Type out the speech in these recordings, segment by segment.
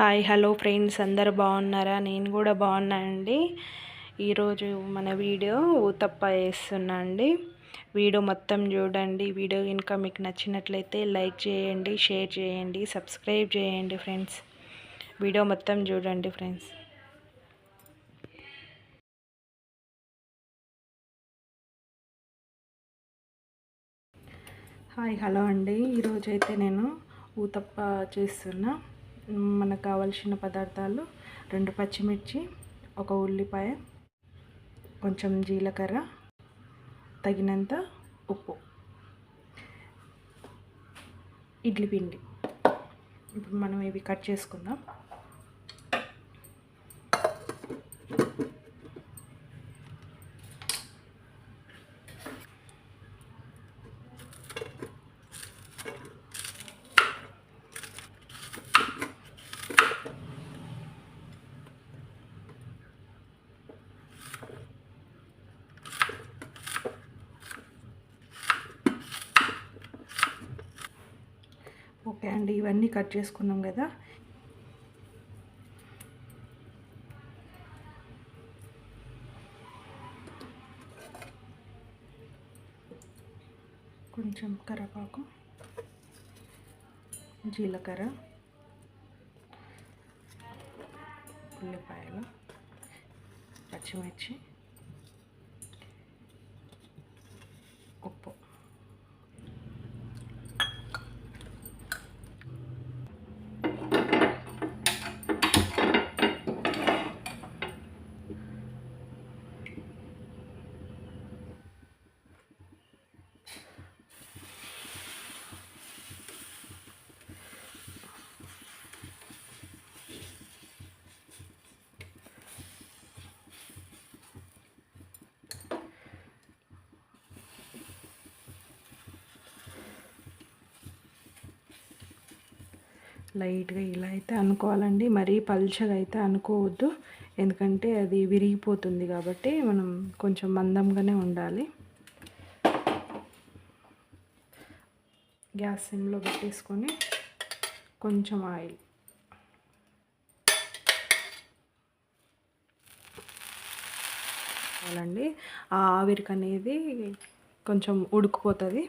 Hi hello friends అందరు బాగున్నారా? నేను కూడా బాగున్నానండి ఈరోజు మన వీడియో ఊతప్ప వేస్తున్నా అండి. వీడియో మొత్తం చూడండి. వీడియో కనుక మీకు నచ్చినట్లయితే లైక్ చేయండి షేర్ చేయండి సబ్స్క్రైబ్ చేయండి ఫ్రెండ్స్. వీడియో మొత్తం చూడండి ఫ్రెండ్స్. హాయ్ హలో అండి. ఈరోజైతే నేను ఊతప్ప చేస్తున్నా. మనకు కావాల్సిన పదార్థాలు రెండు పచ్చిమిర్చి ఒక ఉల్లిపాయ కొంచెం జీలకర్ర తగినంత ఉప్పు. ఇడ్లీ పిండి. ఇప్పుడు మనం ఇవి కట్ చేసుకుందాం. ఓకే అండి ఇవన్నీ కట్ చేసుకున్నాం కదా. కొంచెం కరపాకు జీలకర్ర ఉల్లిపాయలు పచ్చిమిర్చి ఉప్పు లైట్గా ఇలా అయితే అనుకోవాలండి. మరీ పల్చగా అయితే అనుకోవద్దు. ఎందుకంటే అది విరిగిపోతుంది కాబట్టి మనం కొంచెం మందంగానే ఉండాలి. గ్యాస్ సిమ్లో పెట్టేసుకొని కొంచెం ఆయిల్. అండి ఆ ఆవిరికి అనేది కొంచెం ఉడికిపోతుంది.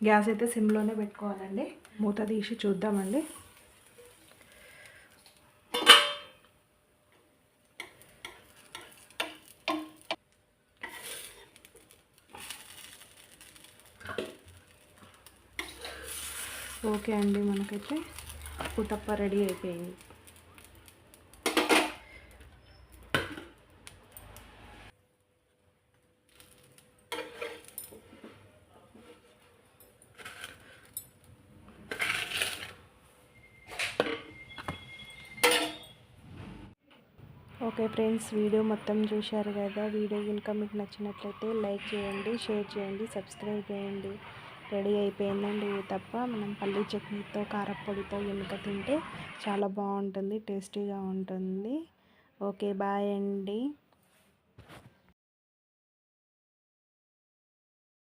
గ్యాస్ అయితే సిమ్లోనే పెట్టుకోవాలండి. మూత తీసి చూద్దామండి. ఓకే అండి మనకైతే ఉతప్ప రెడీ అయిపోయింది. ఓకే ఫ్రెండ్స్ వీడియో మొత్తం చూశారు కదా? వీడియో కనుక మీకు నచ్చినట్లయితే లైక్ చేయండి షేర్ చేయండి సబ్స్క్రైబ్ చేయండి. రెడీ అయిపోయిందండి తప్ప మనం పల్లీ చట్నీతో కారపొడితో వెనుక తింటే చాలా బాగుంటుంది టేస్టీగా ఉంటుంది. ఓకే బాయ్ అండి.